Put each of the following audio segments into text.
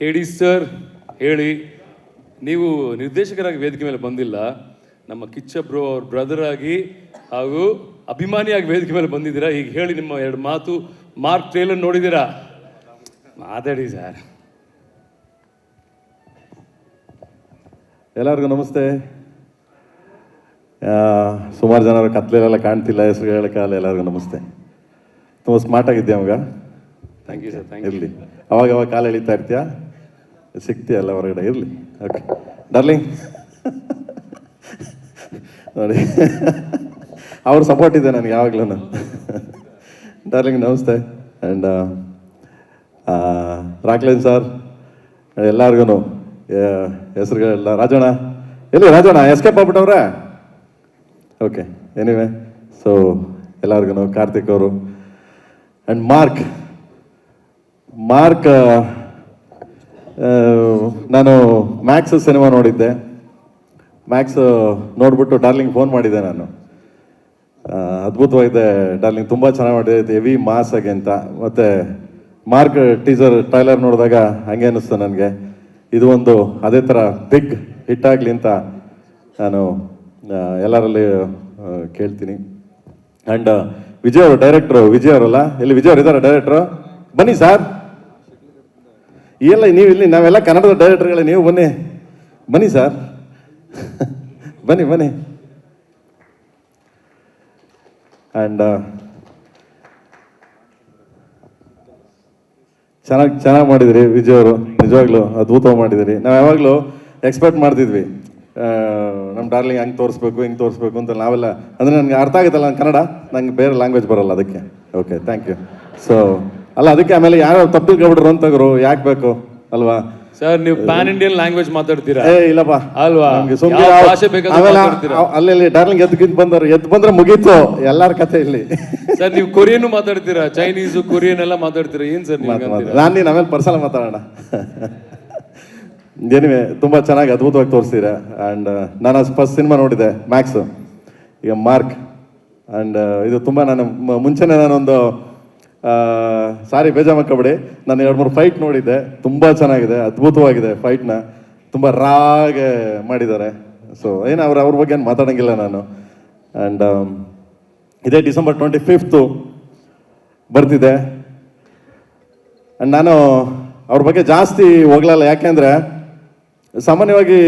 K D sir ಹೇಳಿ ನೀವು ನಿರ್ದೇಶಕರಾಗಿ ವೇದಿಕೆ ಮೇಲೆ ಬಂದಿಲ್ಲ ನಮ್ಮ ಕಿಚ್ಚ ಬ್ರೋ ಅವ್ರ ಬ್ರದರ್ ಆಗಿ ಹಾಗೂ ಅಭಿಮಾನಿಯಾಗಿ ವೇದಿಕೆ ಮೇಲೆ ಬಂದಿದ್ದೀರಾ ಈಗ ಹೇಳಿ ನಿಮ್ಮ ಎರಡು ಮಾತು ಮಾರ್ಕ್ ಟ್ರೇಲರ್ ನೋಡಿದ್ದೀರಾ? ಮಾತಾಡಿ ಸರ್. ಎಲ್ಲರಿಗೂ ನಮಸ್ತೆ. ಸುಮಾರು ಜನರು ಕತ್ಲೆಲ್ಲ ಕಾಣ್ತಿಲ್ಲ ಹೆಸರು ಹೇಳೋಕ್ಕಾಗಲ್ಲ ಎಲ್ಲರಿಗೂ ನಮಸ್ತೆ. ತುಂಬ ಸ್ಮಾರ್ಟ್ ಆಗಿದ್ದೆ ಅವಾಗ thank you sir thank you ಇರಲಿ. ಅವಾಗ ಅವಾಗ ಕಾಲು ಎಳಿತಾ ಇರ್ತೀಯಾ? ಸಿಗ್ತೀಯಲ್ಲ ಹೊರಗಡೆ, ಇರಲಿ. ಓಕೆ ಡಾರ್ಲಿಂಗ್ ನೋಡಿ. ಅವ್ರ ಸಪೋರ್ಟ್ ಇದೆ ನನಗೆ ಯಾವಾಗಲೂ ಡಾರ್ಲಿಂಗ್ ನಮಸ್ತೆ. ಆ್ಯಂಡ್ ರಾಕ್ಲೈನ್ ಸರ್ ಎಲ್ಲರಿಗೂ ಹೆಸರುಗಳೆಲ್ಲ, ರಾಜಣ್ಣ. ಎಲ್ಲಿ ರಾಜಣ್ಣ ಎಸ್ಕೇಪ್ ಆಗ್ಬಿಟ್ಟವ್ರೆ ಓಕೆ ಎನಿವೆ ಸೊ ಎಲ್ಲರಿಗೂ ಕಾರ್ತಿಕ್ ಅವರು. ಆ್ಯಂಡ್ ಮಾರ್ಕ್ ಮಾರ್ಕ್ ನಾನು ಮ್ಯಾಕ್ಸ್ ಸಿನಿಮಾ ನೋಡಿದ್ದೆ. ಮ್ಯಾಕ್ಸ್ ನೋಡ್ಬಿಟ್ಟು ಡಾರ್ಲಿಂಗ್ ಫೋನ್ ಮಾಡಿದ್ದೆ ನಾನು. ಅದ್ಭುತವಾಗಿದೆ ಡಾರ್ಲಿಂಗ್ ತುಂಬ ಚೆನ್ನಾಗಿ ಮಾಡಿದೆ. ಹೆವಿ ಮಾಸ್ ಆಗಿ ಅಂತ. ಮತ್ತು ಮಾರ್ಕ್ ಟೀಸರ್ ಟ್ರೈಲರ್ ನೋಡಿದಾಗ ಹಂಗೆ ಅನ್ನಿಸ್ತು ನನಗೆ. ಇದು ಒಂದು ಅದೇ ಥರ ಬಿಗ್ ಹಿಟ್ ಆಗಲಿ ಅಂತ ನಾನು ಎಲ್ಲರಲ್ಲಿ ಕೇಳ್ತೀನಿ. ಆ್ಯಂಡ್ ವಿಜಯ್ ಅವರು ಡೈರೆಕ್ಟ್ರು ವಿಜಯ್ ಅವರಲ್ಲ? ಇಲ್ಲಿ ವಿಜಯ್ ಅವರು ಇದ್ದಾರೆ ಡೈರೆಕ್ಟ್ರು ಬನ್ನಿ ಸರ್ ಇಲ್ಲ ನೀವು ಇಲ್ಲಿ, ನಾವೆಲ್ಲ ಕನ್ನಡದ ಡೈರೆಕ್ಟರ್ಗಳೇ ನೀವು ಬನ್ನಿ. ಬನ್ನಿ ಸರ್ ಬನ್ನಿ ಬನ್ನಿ. ಆ್ಯಂಡ್ ಚೆನ್ನಾಗಿ ಚೆನ್ನಾಗಿ ಮಾಡಿದಿರಿ ವಿಜಯ್ ಅವರು. ನಿಜವಾಗ್ಲೂ ಅದ್ಭುತವಾಗಿ ಮಾಡಿದಿರಿ. ನಾವು ಯಾವಾಗಲೂ ಎಕ್ಸ್ಪೆಕ್ಟ್ ಮಾಡ್ತಿದ್ವಿ. ನಮ್ಮ ಡಾರ್ಲಿಂಗ್ ಹಂಗೆ ತೋರಿಸ್ಬೇಕು, ಹಿಂಗೆ ತೋರಿಸ್ಬೇಕು ಅಂತ ನಾವೆಲ್ಲ. ಅಂದರೆ ನನಗೆ ಅರ್ಥ ಆಗುತ್ತಲ್ಲ ಕನ್ನಡ? ನಂಗೆ ಬೇರೆ ಲ್ಯಾಂಗ್ವೇಜ್ ಬರಲ್ಲ ಅದಕ್ಕೆ. ಓಕೆ ಥ್ಯಾಂಕ್ ಯು ಸೊ ಅಲ್ಲ ಅದಕ್ಕೆ ಆಮೇಲೆ ಯಾರು ತಪ್ಪು ಅಂತ ಅಂತಗ್ರು ಯಾಕೆ ಬೇಕು? ಅಲ್ವಾ? ಸರ್ ನೀವು ಪ್ಯಾನ್ ಇಂಡಿಯನ್ ಲ್ಯಾಂಗ್ವೇಜ್ ಮಾತಾಡ್ತೀರಾ? ಏ ಇಲ್ಲಪ್ಪ. ಅಲ್ವಾ? ನಮ್ಗೆ ಸುಮ್ನೆ ಯಾವ ಭಾಷೆ ಬೇಕಾದ್ರೂ ಆಮೇಲೆ ಮಾತಾಡ್ತೀರಾ? ಅಲ್ಲಿ ಡಾರ್ಲಿಂಗ್ ಗಿದ್ದು ಬಂದರು ಎದ್ದು ಬಂದ್ರೆ ಮುಗೀತು ಎಲ್ಲಾರ ಕತೆ ಇಲ್ಲಿ. ಸರ್ ನೀವು ಕೊರಿಯನ್ ಮಾತಾಡ್ತೀರಾ? ಚೈನೀಸ್ ಕೊರಿಯನ್ ಎಲ್ಲ ಮಾತಾಡ್ತೀರಾ? ಏನ್ ಸರ್ ನೀವು? ನಾನು ನೀನು ಆಮೇಲೆ ಪರ್ಸನಲ್ ಮಾತಾಡೋಣ. ಏನಿವೆ ತುಂಬ ಚೆನ್ನಾಗಿ ಅದ್ಭುತವಾಗಿ ತೋರಿಸ್ತೀರ. ಆ್ಯಂಡ್ ನಾನು ಫಸ್ಟ್ ಸಿನಿಮಾ ನೋಡಿದೆ ಮ್ಯಾಕ್ಸ್ ಈಗ ಮಾರ್ಕ್ ಆ್ಯಂಡ್ ಇದು ತುಂಬ ನಾನು ಮುಂಚೆನೇ ನಾನೊಂದು ಸಾರಿ ಬೇಜಾ ಮಾಡ್ಕೊಬೇಡಿ ನಾನು ಎರಡು ಮೂರು ಫೈಟ್ ನೋಡಿದ್ದೆ. ತುಂಬ ಚೆನ್ನಾಗಿದೆ, ಅದ್ಭುತವಾಗಿದೆ ಫೈಟ್ನ ತುಂಬ ರಾಗೆ ಮಾಡಿದ್ದಾರೆ. ಸೊ ಏನು ಅವ್ರ ಅವ್ರ ಬಗ್ಗೆ ಏನು ಮಾತಾಡೋಂಗಿಲ್ಲ ನಾನು. ಆ್ಯಂಡ್ ಇದೇ ಡಿಸೆಂಬರ್ ಟ್ವೆಂಟಿ ಫಿಫ್ತು ಬರ್ತಿದೆ. ಆ್ಯಂಡ್ ನಾನು ಅವ್ರ ಬಗ್ಗೆ ಜಾಸ್ತಿ ಹೋಗ್ಲಲ್ಲ. ಯಾಕೆಂದರೆ ಸಾಮಾನ್ಯವಾಗಿ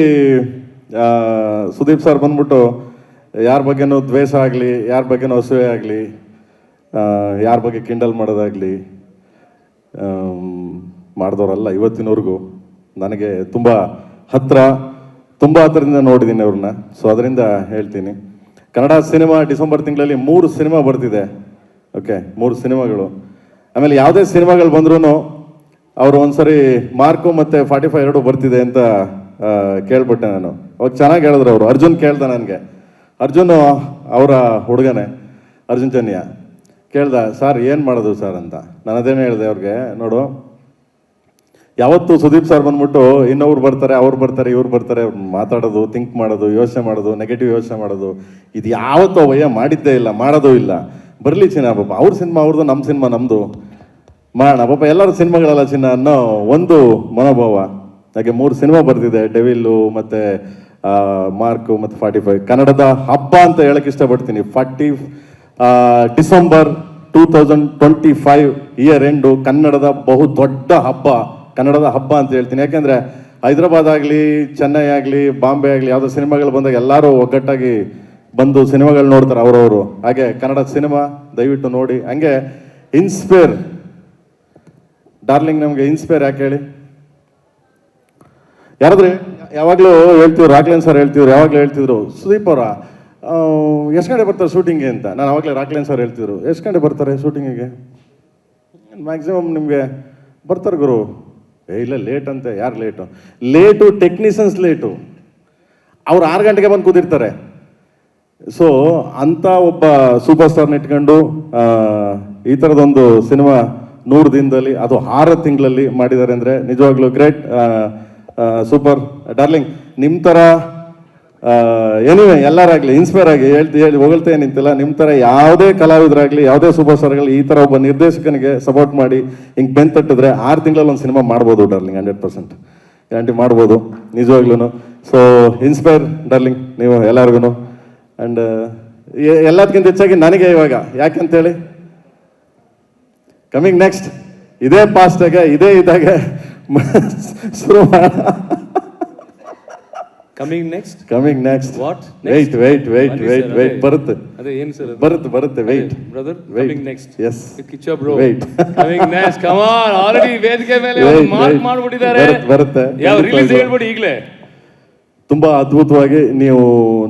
ಸುದೀಪ್ ಸರ್ ಬಂದ್ಬಿಟ್ಟು, ಯಾರ ಬಗ್ಗೆನೂ ದ್ವೇಷ ಆಗಲಿ, ಯಾರ ಬಗ್ಗೆನೂ ಅಸೂಯೆ ಆಗಲಿ ಯಾರ ಬಗ್ಗೆ ಕಿಂಡಲ್ ಮಾಡೋದಾಗಲಿ ಮಾಡಿದವರಲ್ಲ ಇವತ್ತಿನವರೆಗೂ ನನಗೆ ತುಂಬ ಹತ್ರ, ತುಂಬ ಹತ್ರದಿಂದ ನೋಡಿದ್ದೀನಿ ಅವ್ರನ್ನ. ಸೊ ಅದರಿಂದ ಹೇಳ್ತೀನಿ. ಕನ್ನಡ ಸಿನಿಮಾ ಡಿಸೆಂಬರ್ ತಿಂಗಳಲ್ಲಿ ಮೂರು ಸಿನಿಮಾ ಬರ್ತಿದೆ. ಓಕೆ ಮೂರು ಸಿನಿಮಾಗಳು. ಆಮೇಲೆ ಯಾವುದೇ ಸಿನಿಮಾಗಳು ಬಂದ್ರೂ ಅವರು ಒಂದ್ಸರಿ ಮಾರ್ಕು ಮತ್ತು ಫಾರ್ಟಿ ಫೈವ್ ಎರಡು ಬರ್ತಿದೆ ಅಂತ ಕೇಳ್ಬಿಟ್ಟೆ ನಾನು. ಅವಾಗ ಚೆನ್ನಾಗಿ ಹೇಳಿದ್ರು ಅವರು. ಅರ್ಜುನ್ ಕೇಳ್ದೆ ನನಗೆ. ಅರ್ಜುನ್ ಅವರ ಹುಡುಗನೇ. ಅರ್ಜುನ್ ಚನ್ಯ ಕೇಳ್ದ, ಸರ್, ಏನು ಮಾಡೋದು ಸರ್ ಅಂತ? ನಾನು ಅದೇನು ಹೇಳಿದೆ ಅವ್ರಿಗೆ, ನೋಡು, ಯಾವತ್ತು ಸುದೀಪ್ ಸರ್ ಬಂದ್ಬಿಟ್ಟು ಇನ್ನೊಬ್ರು ಬರ್ತಾರೆ, ಅವ್ರು ಬರ್ತಾರೆ, ಇವ್ರು ಬರ್ತಾರೆ, ಮಾತಾಡೋದು ಥಿಂಕ್ ಮಾಡೋದು, ಯೋಚನೆ ಮಾಡೋದು ನೆಗೆಟಿವ್ ಯೋಚನೆ ಮಾಡೋದು, ಇದು ಯಾವತ್ತೂ ಭಯ ಮಾಡಿದ್ದೇ ಇಲ್ಲ, ಮಾಡೋದು ಇಲ್ಲ. ಬರಲಿ ಚಿನ್ನ, ಪಾಪ, ಅವ್ರ ಸಿನಿಮಾ ಅವ್ರದ್ದು ನಮ್ಮ ಸಿನಿಮಾ ನಮ್ಮದು ಮಾಡೋಣ, ಪಾಪ, ಎಲ್ಲರ ಸಿನಿಮಾಗಳೆಲ್ಲ ಚಿನ್ನ ಅನ್ನೋ ಒಂದು ಮನೋಭಾವ. ಹಾಗೆ ಮೂರು ಸಿನಿಮಾ ಬರ್ತಿದೆ ಡೆವಿಲ್ಲು ಮತ್ತು ಮಾರ್ಕು ಮತ್ತು ಫಾರ್ಟಿ ಫೈವ್. ಕನ್ನಡದ ಹಬ್ಬ ಅಂತ ಹೇಳಕ್ಕೆ ಇಷ್ಟಪಡ್ತೀನಿ. Forty December two thousand twenty five year end ಕನ್ನಡದ ಬಹು ದೊಡ್ಡ ಹಬ್ಬ, ಕನ್ನಡದ ಹಬ್ಬ ಅಂತ ಹೇಳ್ತೀನಿ. ಯಾಕೆಂದರೆ ಹೈದರಾಬಾದ್ ಆಗಲಿ, ಚೆನ್ನೈ ಆಗಲಿ, ಬಾಂಬೆ ಆಗಲಿ, ಯಾವುದೋ ಸಿನಿಮಾಗಳು ಬಂದಾಗ ಎಲ್ಲರೂ ಒಗ್ಗಟ್ಟಾಗಿ ಬಂದು ಸಿನಿಮಾಗಳು ನೋಡ್ತಾರೆ ಅವರವರು. ಹಾಗೆ ಕನ್ನಡ ಸಿನಿಮಾ ದಯವಿಟ್ಟು ನೋಡಿ. ಹಂಗೆ ಇನ್ಸ್ಪೈರ್ ಡಾರ್ಲಿಂಗ್ ನಮಗೆ ಇನ್ಸ್ಪೈರ್ ಯಾಕೆ ಹೇಳಿ? ಯಾರಾದ್ರೆ ಯಾವಾಗಲೂ ಹೇಳ್ತೀವಿ ರಾಘ್ಲೇನ್ ಸರ್ ಹೇಳ್ತಿದ್ರು ಯಾವಾಗಲೂ ಹೇಳ್ತಿದ್ರು, ಸುದೀಪ್ ಅವರ ಎಷ್ಟು ಗಂಟೆ ಬರ್ತಾರೆ ಶೂಟಿಂಗ್ಗೆ ಅಂತ ನಾನು ಅವಾಗಲೇ ರಾಕ್ಲೇನ್ ಸರ್ ಹೇಳ್ತಿದ್ರು ಎಷ್ಟು ಗಂಟೆ ಬರ್ತಾರೆ ಶೂಟಿಂಗಿಗೆ ಮ್ಯಾಕ್ಸಿಮಮ್ ನಿಮಗೆ ಬರ್ತಾರೆ ಗುರು ಏ ಇಲ್ಲ ಲೇಟ್ ಅಂತೆ ಯಾರು ಲೇಟು ಲೇಟು ಟೆಕ್ನಿಷಿಯನ್ಸ್ ಲೇಟು ಅವ್ರು ಆರು ಗಂಟೆಗೆ ಬಂದು ಕೂತಿರ್ತಾರೆ ಸೊ ಅಂಥ ಒಬ್ಬ ಸೂಪರ್ ಸ್ಟಾರ್ನ ಇಟ್ಕೊಂಡು ಈ ಥರದೊಂದು ಸಿನಿಮಾ ನೂರು ದಿನದಲ್ಲಿ, ಅದು ಆರು ತಿಂಗಳಲ್ಲಿ ಮಾಡಿದ್ದಾರೆ ಅಂದರೆ ನಿಜವಾಗ್ಲೂ ಗ್ರೇಟ್ ಸೂಪರ್ ಡಾರ್ಲಿಂಗ್ ನಿಮ್ಮ ಥರ ಎನಿವೆ ಎಲ್ಲರಾಗಲಿ ಇನ್ಸ್ಪೈರ್ ಆಗಿ ಹೇಳ್ತಿ, ಹೇಳಿ ಹೊಗಳ್ತಾ ನಿಂತಿಲ್ಲ ನಿಮ್ಮ ಥರ ಯಾವುದೇ ಕಲಾವಿದರಾಗಲಿ, ಯಾವುದೇ ಸೂಪರ್ ಸ್ಟಾರ್ಗಳು ಈ ಥರ ಒಬ್ಬ ನಿರ್ದೇಶಕನಿಗೆ ಸಪೋರ್ಟ್ ಮಾಡಿ ಹಿಂಗೆ ಬೆನ್ ತಟ್ಟಿದ್ರೆ ಆರು ತಿಂಗಳಲ್ಲಿ ಒಂದು ಸಿನಿಮಾ ಮಾಡ್ಬೋದು ಡಾರ್ಲಿಂಗ್ ಹಂಡ್ರೆಡ್ ಪರ್ಸೆಂಟ್ ಗ್ಯಾರಂಟಿ ಮಾಡ್ಬೋದು ನಿಜವಾಗ್ಲೂ ಸೊ ಇನ್ಸ್ಪೈರ್ ಡಾರ್ಲಿಂಗ್ ನೀವು ಎಲ್ಲರಿಗೂ ಆ್ಯಂಡ್ ಎಲ್ಲದಕ್ಕಿಂತ ಹೆಚ್ಚಾಗಿ ನನಗೆ ಇವಾಗ, ಯಾಕೆಂತೇಳಿ? ಕಮಿಂಗ್ ನೆಕ್ಸ್ಟ್ ಇದೇ ಪಾಸ್ಟಾಗ ಇದೇ ಇದಾಗ ಶುರು coming next coming next what wait wait wait wait wait ಬರುತ್ತೆ. ಅದೇ ಏನು ಸರ್ ಬರುತ್ತೆ ಬರುತ್ತೆ wait brother. Coming next yes Kichcha bro wait coming next come on already ವೇದಿಕೆ ಮೇಲೆ ಮಾರ್ಕ್. ಮಾಡ್ಬಿಟ್ಟಿದ್ದಾರೆ. ಬರುತ್ತೆ, ಬರುತ್ತೆ. ಯಾವ ರಿಲೀಸ್ ಹೇಳ್ಬಿಡಿ ಈಗಲೇ. ತುಂಬಾ ಅದ್ಭುತವಾಗಿ ನೀವು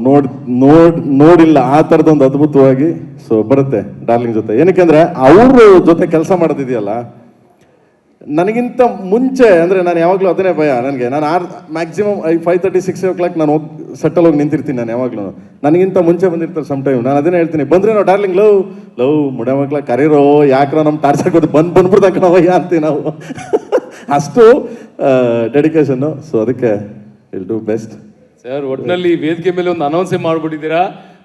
ನೋಡ್ ನೋಡ್ ನೋಡಿಲ್ಲ ಆ ಥರದೊಂದು ಅದ್ಭುತವಾಗಿ. ಸೊ ಬರುತ್ತೆ ಡಾರ್ಲಿಂಗ್ ಜೊತೆ. ಏನಕ್ಕೆಂದ್ರೆ ಅವ್ರ ಜೊತೆ ಕೆಲಸ ಮಾಡೋದಿದೆಯಲ್ಲ ನನಗಿಂತ ಮುಂಚೆ, ಅಂದ್ರೆ ನಾನು ಯಾವಾಗಲೂ ಅದನ್ನೇ ಭಯ ನನಗೆ. ನಾನು or maximum I five thirty six o'clock ನಾನು ಹೋಗಿ ಸೆಟ್ಟಲ್ ಹೋಗಿ ನಿಂತಿರ್ತೀನಿ ನಾನು ಯಾವಾಗಲೂ. ನನಗಿಂತ ಮುಂಚೆ ಬಂದಿರ್ತಾರೆ ಸಮ್ ಟೈಮ್ ನಾನು ಅದನ್ನೇ ಹೇಳ್ತೀನಿ. ಬಂದರೆ ನಾವು ಡಾರ್ಲಿಂಗ್ ಲವ್ ಲವ್ ಮುಡ ಮಕ್ಳ ಕರೀರೋ, ಯಾಕ್ರ ನಮ್ಮ ಟಾರ್ಚರ್ ಕೊಟ್ಟು ಬಂದು ಬಂದ್ಬಿಡ್ತಕ್ಕ ಭಯ ಅಂತೀವಿ ನಾವು. ಅಷ್ಟು ಡೆಡಿಕೇಶನ್ನು ಸೊ ಅದಕ್ಕೆ ವಿಲ್ ಡೂ ಬೆಸ್ಟ್ ಸರ್ ಒಟ್ಟಿನಲ್ಲಿ ವೇದಿಕೆ ಮೇಲೆ ಒಂದು ಅನೌನ್ಸೇ ಮಾಡ್ಬಿಟ್ಟಿದ್ದೀರಾ?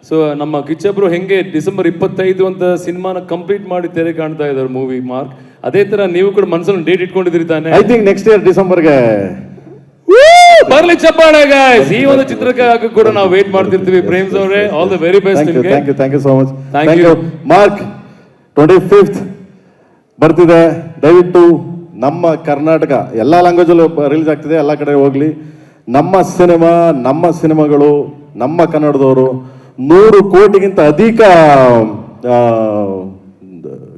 ಸೊ ನಮ್ಮ ಕಿಚ್ಚಬ್ರು ಹೆಂಗೆ ಡಿಸೆಂಬರ್ ಇಪ್ಪತ್ತೈದು ಅಂತ ಸಿನಿಮಾನ ಕಂಪ್ಲೀಟ್ ಮಾಡಿ ತೆರೆ ಕಾಣ್ತಾ ಇದ್ದಾರೆ ಮೂವಿ ಮಾರ್ಕ್ ಅದೇ ತರ ನೀವು ಕೂಡ ಮನಸ್ಸಲ್ಲಿ ಡೇಟ್ ಇಟ್ಕೊಂಡಿದ್ರಿ ತಾನೆ. ಐ ಥಿಂಕ್ ನೆಕ್ಸ್ಟ್ ಇಯರ್ ಡಿಸೆಂಬರ್ಗೆ ಬರ್ಲಿ ಚಪ್ಪಾಳೆ ಗಾಯ್ಸ್ ಈ ಒಂದು ಚಿತ್ರಕ್ಕಾಗಿ ಕೂಡ ನಾವು ವೇಟ್ ಮಾಡ್ತಿರ್ತೀವಿ. ಪ್ರೇಮ್ಸ್ ಅವರೇ all the very best thank you thank you thank you so much thank you Mark twenty fifth ಬರ್ತಿದೆ. ದಯವಿಟ್ಟು ನಮ್ಮ ಕರ್ನಾಟಕ ಎಲ್ಲ ಲ್ಯಾಂಗ್ವೇಜಲ್ಲೂ ರಿಲೀಸ್ ಆಗ್ತಿದೆ. ಎಲ್ಲ ಕಡೆ ಹೋಗ್ಲಿ. ನಮ್ಮ ಸಿನಿಮಾ ನಮ್ಮ ಸಿನಿಮಾಗಳು ನಮ್ಮ ಕನ್ನಡದವರು ನೂರು ಕೋಟಿಗಿಂತ ಅಧಿಕ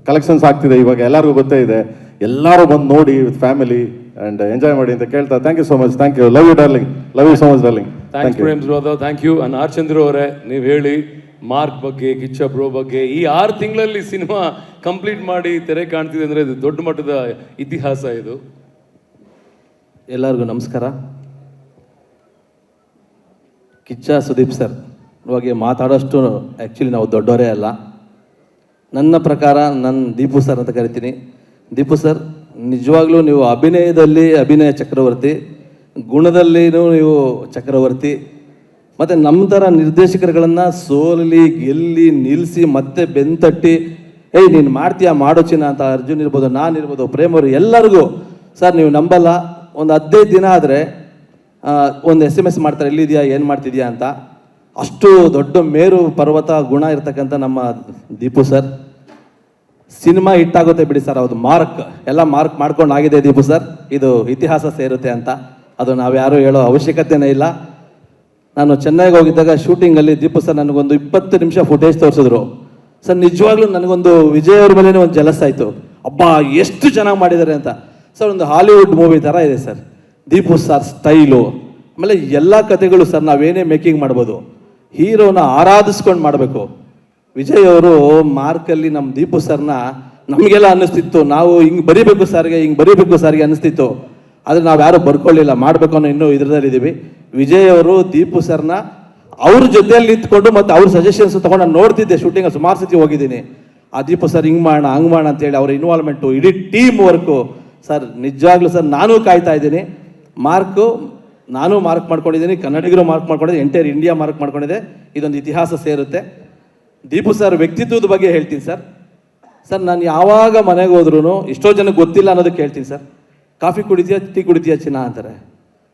ಕಲೆಕ್ಷನ್ಸ್ ಆಗ್ತಿದೆ ಇವಾಗ ಎಲ್ಲರಿಗೂ ಗೊತ್ತೇ ಇದೆ. ಎಲ್ಲರೂ ಬಂದು ನೋಡಿ ವಿತ್ ಫ್ಯಾಮಿಲಿ ಅಂಡ್ ಎಂಜಾಯ್ ಮಾಡಿ ಅಂತ ಕೇಳ್ತಾ thank you so much thank you love you darling love you so much darling thank you Prems ಬ್ರೋದ thank you and R Chandru ಅವರೇ ನೀವು ಹೇಳಿ ಮಾರ್ಕ್ ಬಗ್ಗೆ ಕಿಚ್ಚ ಬ್ರೋ ಬಗ್ಗೆ ಈ ಆರು ತಿಂಗಳಲ್ಲಿ ಸಿನಿಮಾ ಕಂಪ್ಲೀಟ್ ಮಾಡಿ ತೆರೆ ಕಾಣ್ತಿದೆ ಅಂದರೆ ಇದು ದೊಡ್ಡ ಮಟ್ಟದ ಇತಿಹಾಸ ಇದು. ಎಲ್ಲರಿಗೂ ನಮಸ್ಕಾರ. ಕಿಚ್ಚ ಸುದೀಪ್ ಸರ್ ಇವಾಗ ಮಾತಾಡೋಷ್ಟು ಆ್ಯಕ್ಚುಲಿ ನಾವು ದೊಡ್ಡವರೇ ಅಲ್ಲ. ನನ್ನ ಪ್ರಕಾರ ನನ್ನ ದೀಪು ಸರ್ ಅಂತ ಕರಿತೀನಿ. ದೀಪು ಸರ್, ನಿಜವಾಗ್ಲೂ ನೀವು ಅಭಿನಯದಲ್ಲಿ ಅಭಿನಯ ಚಕ್ರವರ್ತಿ, ಗುಣದಲ್ಲಿನೂ ನೀವು ಚಕ್ರವರ್ತಿ, ಮತ್ತು ನಮ್ಮ ಥರ ನಿರ್ದೇಶಕರುಗಳನ್ನು ಸೋಲಲಿ ಗೆಲ್ಲಿ ನಿಲ್ಲಿಸಿ ಮತ್ತೆ ಬೆಂತಟ್ಟಿ, ಏಯ್, ನೀನು ಮಾಡ್ತೀಯಾ? ಮಾಡೋ ಚಿನ್ನ ಅಂತ ಅರ್ಜುನ್ ಇರ್ಬೋದು, ನಾನು ಇರ್ಬೋದು ಪ್ರೇಮರು ಎಲ್ಲರಿಗೂ. ಸರ್, ನೀವು ನಂಬಲ್ಲ. ಒಂದು ಹದಿನೈದು ದಿನ ಆದರೆ ಒಂದು ಎಸ್ ಎಂ ಎಸ್ ಮಾಡ್ತಾರೆ ಎಲ್ಲಿದೆಯಾ ಏನು ಮಾಡ್ತಿದ್ಯಾ? ಅಂತ. ಅಷ್ಟು ದೊಡ್ಡ ಮೇರು ಪರ್ವತ ಗುಣ ಇರ್ತಕ್ಕಂಥ ನಮ್ಮ ದೀಪು ಸರ್. ಸಿನಿಮಾ ಹಿಟ್ಟಾಗುತ್ತೆ ಬಿಡಿ ಸರ್ ಅದು ಮಾರ್ಕ್, ಎಲ್ಲ ಮಾರ್ಕ್ ಮಾಡ್ಕೊಂಡು ಆಗಿದೆ ದೀಪು ಸರ್. ಇದು ಇತಿಹಾಸ ಸೇರುತ್ತೆ ಅಂತ. ಅದು ನಾವು ಯಾರು ಹೇಳೋ ಅವಶ್ಯಕತೆನೇ ಇಲ್ಲ. ನಾನು ಚೆನ್ನೈಗೆ ಹೋಗಿದ್ದಾಗ ಶೂಟಿಂಗಲ್ಲಿ ದೀಪು ಸರ್ ನನಗೊಂದು ಇಪ್ಪತ್ತು ನಿಮಿಷ ಫುಟೇಜ್ ತೋರಿಸಿದ್ರು. ಸರ್, ನಿಜವಾಗ್ಲೂ ನನಗೊಂದು ವಿಜಯ್ ಅವ್ರ ಮೇಲೆ ಒಂದು ಜಲಸ್ ಆಯಿತು. ಅಬ್ಬಾ, ಎಷ್ಟು ಚೆನ್ನಾಗಿ ಮಾಡಿದ್ದಾರೆ ಅಂತ. ಸರ್, ಒಂದು ಹಾಲಿವುಡ್ ಮೂವಿ ಥರ ಇದೆ ಸರ್. Deepu sir style. ಆಮೇಲೆ ಎಲ್ಲ ಕಥೆಗಳು ಸರ್ ನಾವೇನೇ ಮೇಕಿಂಗ್ ಮಾಡ್ಬೋದು. ಹೀರೋನ ಆರಾಧಿಸ್ಕೊಂಡು ಮಾಡಬೇಕು. ವಿಜಯ್ ಅವರು ಮಾರ್ಕಲ್ಲಿ ನಮ್ಮ ದೀಪು ಸರ್ನ ನಮಗೆಲ್ಲ ಅನ್ನಿಸ್ತಿತ್ತು. ನಾವು ಹಿಂಗೆ ಬರಿಬೇಕು ಸರ್ಗೆ, ಹಿಂಗೆ ಬರಿಬೇಕು ಸರ್ಗೆ ಅನ್ನಿಸ್ತಿತ್ತು. ಆದರೆ ನಾವು ಯಾರು ಬರ್ಕೊಳ್ಳಿಲ್ಲ. ಮಾಡಬೇಕು ಅನ್ನೋ ಇನ್ನೂ ಇದರಲ್ಲಿದ್ದೀವಿ ವಿಜಯ್ ಅವರು, ದೀಪು ಸರ್ನ ಅವ್ರ ಜೊತೆಯಲ್ಲಿ ನಿಂತ್ಕೊಂಡು ಮತ್ತು ಅವ್ರ ಸಜೆಷನ್ಸ್ ತೊಗೊಂಡು ನೋಡ್ತಿದ್ದೆ. ಶೂಟಿಂಗ್ ಸುಮಾರು ಸತಿ ಹೋಗಿದ್ದೀನಿ. ಆ ದೀಪು ಸರ್ ಹಿಂಗೆ ಮಾಡೋಣ ಹಂಗೆ ಮಾಡೋಣ ಅಂತೇಳಿ ಅವ್ರ ಇನ್ವಾಲ್ವ್ಮೆಂಟು ಇಡೀ ಟೀಮ್ ವರ್ಕು ಸರ್, ನಿಜವಾಗ್ಲೂ ಸರ್, ನಾನು ಕಾಯ್ತಾ ಇದ್ದೀನಿ. ಮಾರ್ಕು ನಾನು ಮಾರ್ಕ್ ಮಾಡ್ಕೊಂಡಿದ್ದೀನಿ, ಕನ್ನಡಿಗರು ಮಾರ್ಕ್ ಮಾಡ್ಕೊಂಡಿದ್ದೀನಿ ಎಂಟೈರ್ ಇಂಡಿಯಾ ಮಾರ್ಕ್ ಮಾಡ್ಕೊಂಡಿದೆ. ಇದೊಂದು ಇತಿಹಾಸ ಸೇರುತ್ತೆ. ದೀಪು ಸರ್ ವ್ಯಕ್ತಿತ್ವದ ಬಗ್ಗೆ ಹೇಳ್ತೀನಿ ಸರ್. ಸರ್, ನಾನು ಯಾವಾಗ ಮನೆಗೆ ಹೋದ್ರೂ ಎಷ್ಟೋ ಜನಕ್ಕೆ ಗೊತ್ತಿಲ್ಲ ಅನ್ನೋದಕ್ಕೆ ಹೇಳ್ತೀನಿ ಸರ್. ಕಾಫಿ ಕುಡಿತೀಯಾ, ಟೀ ಕುಡಿತೀಯಾ ಚಿನ್ನ ಅಂತಾರೆ.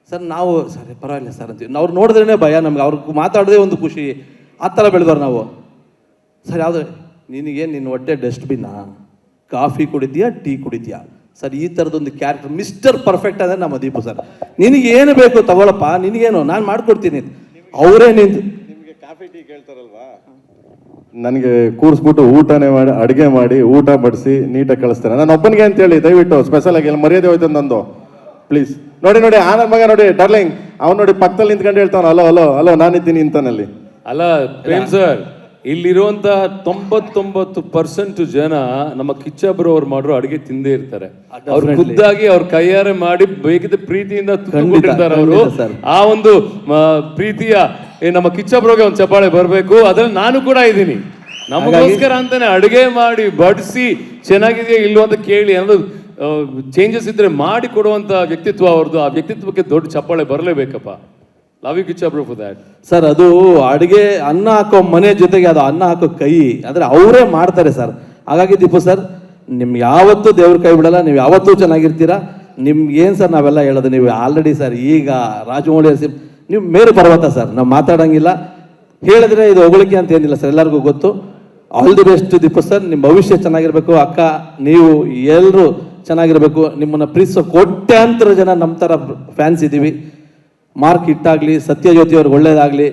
ಸರ್, ನಾವು ಸರಿ ಪರವಾಗಿಲ್ಲ ಸರ್ ಅಂತೀವಿ. ಅವ್ರು ನೋಡಿದ್ರೇ ಭಯ ನಮ್ಗೆ. ಅವ್ರಿಗೆ ಮಾತಾಡದೆ ಒಂದು ಖುಷಿ. ಆ ಥರ ಬೆಳೆದವ್ರು ನಾವು. ಸರ್, ಯಾವುದು ನಿನಗೆ ನಿನ್ನ ಹೊಟ್ಟೆ ಡಸ್ಟ್ಬಿನ್ನಾ? ಕಾಫಿ ಕುಡಿತೀಯಾ, ಟೀ ಕುಡಿತೀಯಾ? ಸರ್ ಈ ಥರದೊಂದು ಕ್ಯಾರೆಕ್ಟರ್ ಮಿಸ್ಟರ್ ಪರ್ಫೆಕ್ಟ್ ಅಂದರೆ ನಮ್ಮ ದೀಪು ಸರ್. ನಿನಗೇನು ಏನು ಬೇಕು ತಗೊಳಪ್ಪ ನಿನಗೇನು ನಾನು ಮಾಡ್ಕೊಡ್ತೀನಿ. ಅವರೇ ನಿಂತು. ನಿಮಗೆ ಕಾಫಿ ಟೀ ಕೇಳ್ತಾರಲ್ವಾ? ನನಗೆ ಕೂರಿಸ್ಬಿಟ್ಟು ಊಟನೇ ಮಾಡಿ ಅಡುಗೆ ಮಾಡಿ ಊಟ ಬಡಿಸಿ ನೀಟಾಗಿ ಕಳಿಸ್ತಾರೆ. ನಾನು ಒಬ್ಬನಿಗೆ ಅಂತೇಳಿ ದಯವಿಟ್ಟು ಸ್ಪೆಷಲ್ ಆಗಿ ಎಲ್ಲ ಮರ್ಯಾದೆ ಹೋಯ್ತು ನಂದು. ಪ್ಲೀಸ್ ನೋಡಿ ನೋಡಿ ಆ ನನ್ನ ಮಗ ನೋಡಿ ಡಾರ್ಲಿಂಗ್ ಅವ್ನು ನೋಡಿ ಪಕ್ಕದಲ್ಲಿ ನಿಂತ್ಕೊಂಡು ಹೇಳ್ತಾನೆ ಹಲೋ ಹಲೋ ಹಲೋ ನಾನಿದ್ದೀನಿ ಇಂತಾನಲ್ಲಿ ಅಲೋ ಪ್ರೇಮ್ ಸರ್ ಇಲ್ಲಿರುವಂತ ತೊಂಬತ್ತೊಂಬತ್ತು ಪರ್ಸೆಂಟ್ ಜನ ನಮ್ಮ ಕಿಚ್ಚಬ್ರು ಅವ್ರು ಮಾಡೋ ಅಡಿಗೆ ತಿಂದೇ ಇರ್ತಾರೆ. ಅವ್ರು. ಖುದ್ದಾಗಿ ಅವ್ರ ಕೈಯಾರೆ ಮಾಡಿ ಬೇಕಿದ್ದ ಪ್ರೀತಿಯಿಂದ ತುಂಬಿಟ್ಟಿರ್ತಾರೆ ಅವರು. ಆ ಒಂದು ಪ್ರೀತಿಯ ನಮ್ಮ ಕಿಚ್ಚಬ್ರೋಗೆ ಒಂದು ಚಪ್ಪಾಳೆ ಬರಬೇಕು ಅದ್ರಲ್ಲಿ ನಾನು ಕೂಡ ಇದ್ದೀನಿ. ನಮಗೋಸ್ಕರ ಅಂತಾನೆ ಅಡುಗೆ ಮಾಡಿ ಬಡಿಸಿ ಚೆನ್ನಾಗಿದೆಯಾ ಇಲ್ಲೋ ಅಂತ ಕೇಳಿ ಅನ್ನೋದು ಚೇಂಜಸ್ ಇದ್ರೆ ಮಾಡಿ ಕೊಡುವಂತ ವ್ಯಕ್ತಿತ್ವ ಅವ್ರದ್ದು. ಆ ವ್ಯಕ್ತಿತ್ವಕ್ಕೆ ದೊಡ್ಡ ಚಪ್ಪಾಳೆ ಬರಲೇಬೇಕಪ್ಪ. Love you Kichcha for that sir ಅದು ಅಡುಗೆ ಅನ್ನ ಹಾಕೋ ಮನೆ ಜೊತೆಗೆ ಅದು ಅನ್ನ ಹಾಕೋ ಕೈ, ಅಂದರೆ ಅವರೇ ಮಾಡ್ತಾರೆ ಸರ್ ಹಾಗಾಗಿ ದೀಪು ಸರ್ ನಿಮ್ಗೆ ಯಾವತ್ತೂ ದೇವ್ರ ಕೈ ಬಿಡಲ್ಲ, ನೀವು ಯಾವತ್ತೂ ಚೆನ್ನಾಗಿರ್ತೀರಾ? ನಿಮ್ಗೆ ಏನು ಸರ್ ನಾವೆಲ್ಲ ಹೇಳೋದು? ನೀವು ಆಲ್ರೆಡಿ ಸರ್ ಈಗ ರಾಜಮೌಳಿ ನೀವು ಮೇರು ಪರ್ವತ ಸರ್ ನಾವು ಮಾತಾಡೋಂಗಿಲ್ಲ. ಹೇಳಿದ್ರೆ ಇದು ಹೊಗಳಿಕೆ ಅಂತ ಏನಿಲ್ಲ ಸರ್ ಎಲ್ಲರಿಗೂ ಗೊತ್ತು. All the best Deepu sir ನಿಮ್ಮ ಭವಿಷ್ಯ ಚೆನ್ನಾಗಿರ್ಬೇಕು. ಅಕ್ಕ, ನೀವು ಎಲ್ಲರೂ ಚೆನ್ನಾಗಿರ್ಬೇಕು. ನಿಮ್ಮನ್ನು ಪ್ರೀತಿಸೋ ಕೋಟ್ಯಾಂತರ ಜನ ನಮ್ಮ ಥರ ಫ್ಯಾನ್ಸ್ ಇದ್ದೀವಿ. ಮಾರ್ಕ್ ಇಟ್ಟಾಗಲಿ ಸತ್ಯಜ್ಯೋತಿ ಅವ್ರಿಗೆ ಒಳ್ಳೇದಾಗಲಿ,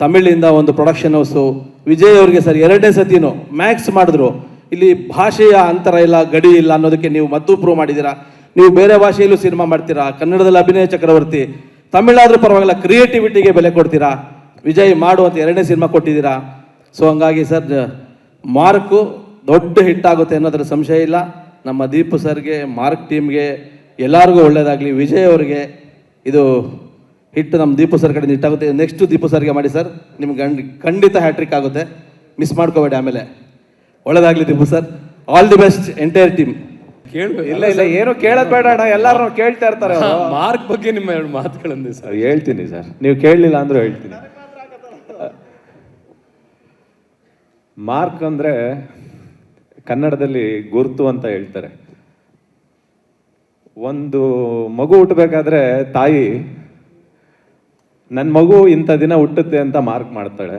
ತಮಿಳಿಂದ ಒಂದು ಪ್ರೊಡಕ್ಷನ್ ಹೌಸು ವಿಜಯ್ ಅವ್ರಿಗೆ ಸರ್ ಎರಡನೇ ಸತಿನೂ ಮ್ಯಾಕ್ಸ್ ಮಾಡಿದ್ರು. ಇಲ್ಲಿ ಭಾಷೆಯ ಅಂತರ ಇಲ್ಲ, ಗಡಿ ಇಲ್ಲ ಅನ್ನೋದಕ್ಕೆ ನೀವು ಮದ್ದು ಪ್ರೂವ್ ಮಾಡಿದ್ದೀರಾ? ನೀವು ಬೇರೆ ಭಾಷೆಯಲ್ಲೂ ಸಿನಿಮಾ ಮಾಡ್ತೀರಾ? ಕನ್ನಡದಲ್ಲಿ ಅಭಿನಯ ಚಕ್ರವರ್ತಿ, ತಮಿಳಾದ್ರೂ ಪರವಾಗಿಲ್ಲ ಕ್ರಿಯೇಟಿವಿಟಿಗೆ ಬೆಲೆ ಕೊಡ್ತೀರಾ? ವಿಜಯ್ ಮಾಡು ಅಂತ ಎರಡನೇ ಸಿನಿಮಾ ಕೊಟ್ಟಿದ್ದೀರಾ? ಸೊ ಹಂಗಾಗಿ ಸರ್ ಮಾರ್ಕು ದೊಡ್ಡ ಹಿಟ್ ಆಗುತ್ತೆ ಅನ್ನೋದ್ರ ಸಂಶಯ ಇಲ್ಲ. ನಮ್ಮ ದೀಪು ಸರ್ಗೆ, ಮಾರ್ಕ್ ಟೀಮ್ಗೆ ಎಲ್ಲರಿಗೂ ಒಳ್ಳೆಯದಾಗಲಿ ವಿಜಯ್ ಅವರಿಗೆ ಇದು ಹಿಟ್ ನಮ್ಮ ದೀಪು ಸರ್ ಕಡೆ ಹಿಟ್ಟಾಗುತ್ತೆ. ನೆಕ್ಸ್ಟ್ ದೀಪು ಸರ್ಗೆ ಮಾಡಿ ಸರ್. ನಿಮ್ಗೆ ಗಂಡ ಖಂಡಿತ ಹ್ಯಾಟ್ರಿಕ್ ಆಗುತ್ತೆ. ಮಿಸ್ ಮಾಡ್ಕೋಬೇಡಿ ಆಮೇಲೆ. ಒಳ್ಳೇದಾಗಲಿ Deepu sir. All the best entire team ಕೇಳ್ಬೇಕು. ಇಲ್ಲ ಇಲ್ಲ ಏನು ಕೇಳೋದ್ ಬೇಡ ಅಣ್ಣ. ಎಲ್ಲಾರು ಕೇಳ್ತಾ ಇರ್ತಾರೆ ಮಾರ್ಕ್ ಬಗ್ಗೆ ನಿಮ್ಮ ಎರಡು ಮಾತುಗಳಂದೆ ಸರ್. ಸರ್ ಹೇಳ್ತೀನಿ ಸರ್. ನೀವು ಕೇಳಲಿಲ್ಲ ಅಂದ್ರೂ ಹೇಳ್ತೀನಿ. ಮಾರ್ಕ್ ಅಂದ್ರೆ ಕನ್ನಡದಲ್ಲಿ ಗುರುತು ಅಂತ ಹೇಳ್ತಾರೆ. ಒಂದು ಮಗು ಹುಟ್ಟಬೇಕಾದ್ರೆ ತಾಯಿ ನನ್ನ ಮಗು ಇಂಥ ದಿನ ಹುಟ್ಟುತ್ತೆ ಅಂತ ಮಾರ್ಕ್ ಮಾಡ್ತಾಳೆ.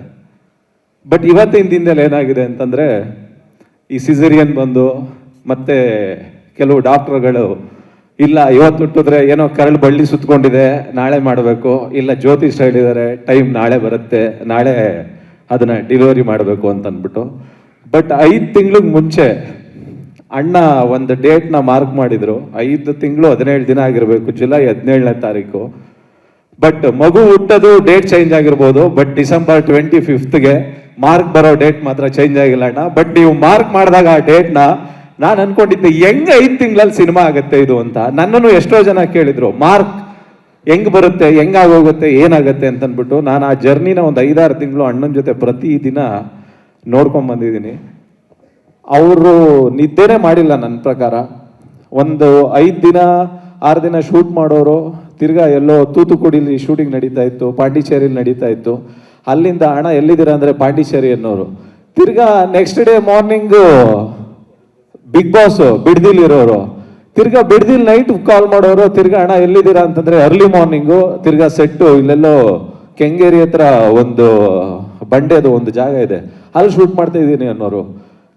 ಬಟ್ ಇವತ್ತಿನ ದಿನದಲ್ಲಿ ಏನಾಗಿದೆ ಅಂತಂದರೆ, ಈ ಸಿಸರಿಯನ್ ಬಂದು ಮತ್ತೆ ಕೆಲವು ಡಾಕ್ಟರ್ಗಳು, ಇಲ್ಲ ಇವತ್ತು ಹುಟ್ಟಿದ್ರೆ ಏನೋ ಕರಳು ಬಳ್ಳಿ ಸುತ್ತಕೊಂಡಿದೆ ನಾಳೆ ಮಾಡಬೇಕು, ಇಲ್ಲ ಜ್ಯೋತಿಷ್ ಹೇಳಿದ್ದಾರೆ ಟೈಮ್ ನಾಳೆ ಬರುತ್ತೆ, ನಾಳೆ ಅದನ್ನ ಡೆಲಿವರಿ ಮಾಡಬೇಕು ಅಂತ ಅಂದ್ಬಿಟ್ಟು ಬಟ್ ಐದು ತಿಂಗಳಿಗೆ ಮುಂಚೆ ಅಣ್ಣ ಒಂದು ಡೇಟ್ನ ಮಾರ್ಕ್ ಮಾಡಿದ್ರು. ಐದು ತಿಂಗಳು ಹದಿನೇಳು ದಿನ ಆಗಿರಬೇಕು, ಜುಲೈ ಹದಿನೇಳನೇ ತಾರೀಕು. ಬಟ್ ಮಗು ಹುಟ್ಟೋದು ಡೇಟ್ ಚೇಂಜ್ ಆಗಿರ್ಬೋದು ಬಟ್ ಡಿಸೆಂಬರ್ ಟ್ವೆಂಟಿ ಫಿಫ್ತ್ಗೆ ಮಾರ್ಕ್ ಬರೋ ಡೇಟ್ ಮಾತ್ರ ಚೇಂಜ್ ಆಗಿಲ್ಲ ಅಣ್ಣ. ಬಟ್ ನೀವು ಮಾರ್ಕ್ ಮಾಡಿದಾಗ ಆ ಡೇಟ್ನ ನಾನು ಅನ್ಕೊಂಡಿದ್ದೆ, ಹೆಂಗ್ ಐದು ತಿಂಗಳಲ್ಲಿ ಸಿನಿಮಾ ಆಗುತ್ತೆ ಇದು ಅಂತ. ನನ್ನನ್ನು ಎಷ್ಟೋ ಜನ ಕೇಳಿದ್ರು ಮಾರ್ಕ್ ಹೆಂಗ್ ಬರುತ್ತೆ ಹೆಂಗಾಗೋಗುತ್ತೆ ಏನಾಗುತ್ತೆ ಅಂತ ಅಂದ್ಬಿಟ್ಟು ನಾನು ಆ ಜರ್ನಿನ ಒಂದು ಐದಾರು ತಿಂಗಳು ಅಣ್ಣನ ಜೊತೆ ಪ್ರತಿ ದಿನ ನೋಡ್ಕೊಂಡ್ ಬಂದಿದ್ದೀನಿ. ಅವರು ನಿದ್ದೆನೇ ಮಾಡಿಲ್ಲ ನನ್ನ ಪ್ರಕಾರ. ಒಂದು ಐದು ದಿನ ಆರು ದಿನ ಶೂಟ್ ಮಾಡೋರು ತಿರ್ಗಾ ಎಲ್ಲೋ ತೂತುಕುಡಿಲಿ ಶೂಟಿಂಗ್ ನಡೀತಾ ಇತ್ತು, ಪಾಂಡಿಚೇರಿಲಿ ನಡೀತಾ ಇತ್ತು. ಅಲ್ಲಿಂದ ಹಣ ಎಲ್ಲಿದ್ದೀರ ಅಂದರೆ ಪಾಂಡಿಚೇರಿ ಅನ್ನೋರು. ತಿರ್ಗಾ next day morning big boss ಬಿಡ್ದಿಲ್ ಇರೋರು. ತಿರ್ಗಾ ಬಿಡ್ದಿಲ್ ನೈಟ್ ಕಾಲ್ ಮಾಡೋರು, ತಿರ್ಗಾ ಹಣ ಎಲ್ಲಿದ್ದೀರಾ ಅಂತಂದರೆ ಅರ್ಲಿ ಮಾರ್ನಿಂಗು ತಿರ್ಗಾ ಸೆಟ್ಟು ಇಲ್ಲೆಲ್ಲೋ ಕೆಂಗೇರಿ ಹತ್ರ ಒಂದು ಬಂಡೆದು ಒಂದು ಜಾಗ ಇದೆ. ಅಲ್ಲಿ ಶೂಟ್ ಮಾಡ್ತಾ ಇದ್ದೀನಿ ಅನ್ನೋರು.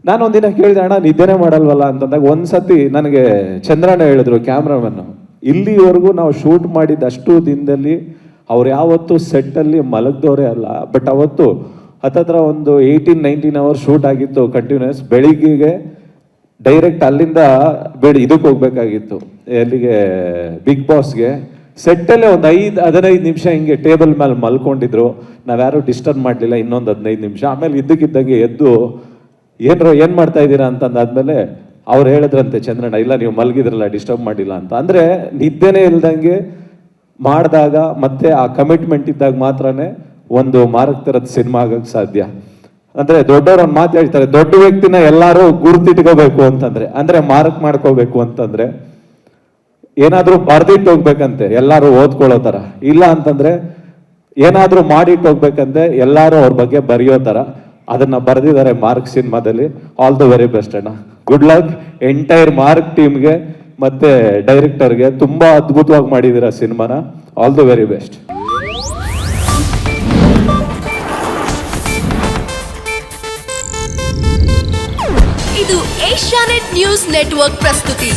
ನಾನು ಒಂದಿನ ಕೇಳಿದೆ, ಅಣ್ಣ ನಿದ್ದೆನೆ ಮಾಡಲ್ವಲ್ಲ? ಅಂತಂದಾಗ ಒಂದ್ಸತಿ ನನಗೆ ಚಂದ್ರಣ್ಣ ಹೇಳಿದ್ರು, ಕ್ಯಾಮ್ರಾಮನ್ನು, ಇಲ್ಲಿವರೆಗೂ ನಾವು ಶೂಟ್ ಮಾಡಿದ ಅಷ್ಟು ದಿನದಲ್ಲಿ ಅವ್ರು ಯಾವತ್ತೂ ಸೆಟ್ಟಲ್ಲಿ ಮಲಗ್ದವರೇ ಅಲ್ಲ. ಬಟ್ ಅವತ್ತು ಹತ್ತತ್ರ ಒಂದು ಏಯ್ಟೀನ್ ನೈನ್ಟೀನ್ ಅವರ್ಸ್ ಶೂಟ್ ಆಗಿತ್ತು ಕಂಟಿನ್ಯೂಸ್ ಬೆಳಿಗ್ಗೆಗೆ ಡೈರೆಕ್ಟ್ ಅಲ್ಲಿಂದ ಬೇಡಿ ಇದಕ್ಕೆ ಹೋಗ್ಬೇಕಾಗಿತ್ತು. ಎಲ್ಲಿಗೆ ಬಿಗ್ ಬಾಸ್ಗೆ ಸೆಟ್ಟಲ್ಲೇ ಒಂದು ಐದು, ಹದಿನೈದು ನಿಮಿಷ ಹಿಂಗೆ ಟೇಬಲ್ ಮೇಲೆ ಮಲ್ಕೊಂಡಿದ್ರು. ನಾವ್ಯಾರು ಡಿಸ್ಟರ್ಬ್ ಮಾಡಲಿಲ್ಲ, ಇನ್ನೊಂದು ಹದಿನೈದು ನಿಮಿಷ. ಆಮೇಲೆ ಇದ್ದಕ್ಕಿದ್ದಂಗೆ ಎದ್ದು ಏನ್ರೋ ಏನ್ ಮಾಡ್ತಾ ಇದ್ದೀರಾ ಅಂತಂದಾದ್ಮೇಲೆ ಅವ್ರು ಹೇಳಿದ್ರಂತೆ, ಚಂದ್ರಣ್ಣ, ಇಲ್ಲ ನೀವು ಮಲಗಿದ್ರಲ್ಲ ಡಿಸ್ಟರ್ಬ್ ಮಾಡಿಲ್ಲ ಅಂತ. ಅಂದ್ರೆ ನಿದ್ದೆನೇ ಇಲ್ದಂಗೆ ಮಾಡಿದಾಗ ಮತ್ತೆ ಆ ಕಮಿಟ್ಮೆಂಟ್ ಇದ್ದಾಗ ಮಾತ್ರನೇ ಒಂದು ಮಾರಕ್ ತರದ ಸಿನಿಮಾ ಆಗಕ್ಕೆ ಸಾಧ್ಯ. ಅಂದ್ರೆ ದೊಡ್ಡವ್ರು ಒಂದು ಮಾತು ಹೇಳ್ತಾರೆ, ದೊಡ್ಡ ವ್ಯಕ್ತಿನ ಎಲ್ಲರೂ ಗುರುತಿಟ್ಕೋಬೇಕು ಅಂತಂದ್ರೆ. ಅಂದ್ರೆ ಮಾರಕ್ ಮಾಡ್ಕೋಬೇಕು ಅಂತಂದ್ರೆ ಏನಾದರೂ ಬರ್ದಿಟ್ಟು ಹೋಗ್ಬೇಕಂತೆ, ಎಲ್ಲರೂ ಓದ್ಕೊಳ್ಳೋ ತರ ಇಲ್ಲ ಅಂತಂದ್ರೆ ಏನಾದ್ರೂ ಮಾಡಿಟ್ಟು ಹೋಗ್ಬೇಕಂತೆ, ಎಲ್ಲರೂ ಅವ್ರ ಬಗ್ಗೆ ಬರೆಯೋ ತರ ಅದನ್ನ ಬರೆದಿದ್ದಾರೆ ಮಾರ್ಕ್ ಸಿನಿಮಾದಲ್ಲಿ. ಆಲ್ ದ ವೆರಿ ಬೆಸ್ಟ್ ಅಣ್ಣ. ಗುಡ್ ಲಕ್ ಎಂಟೈರ್ ಮಾರ್ಕ್ ಟೀಮ್ಗೆ ಮತ್ತೆ ಡೈರೆಕ್ಟರ್ಗೆ ತುಂಬಾ ಅದ್ಭುತವಾಗಿ ಮಾಡಿದ್ದೀರಾ ಸಿನಿಮಾನ. ಆಲ್ ದ ವೆರಿ ಬೆಸ್ಟ್ ಇದು ಏಷ್ಯಾನೆಟ್ ನ್ಯೂಸ್ ನೆಟ್ವರ್ಕ್ ಪ್ರಸ್ತುತಿ.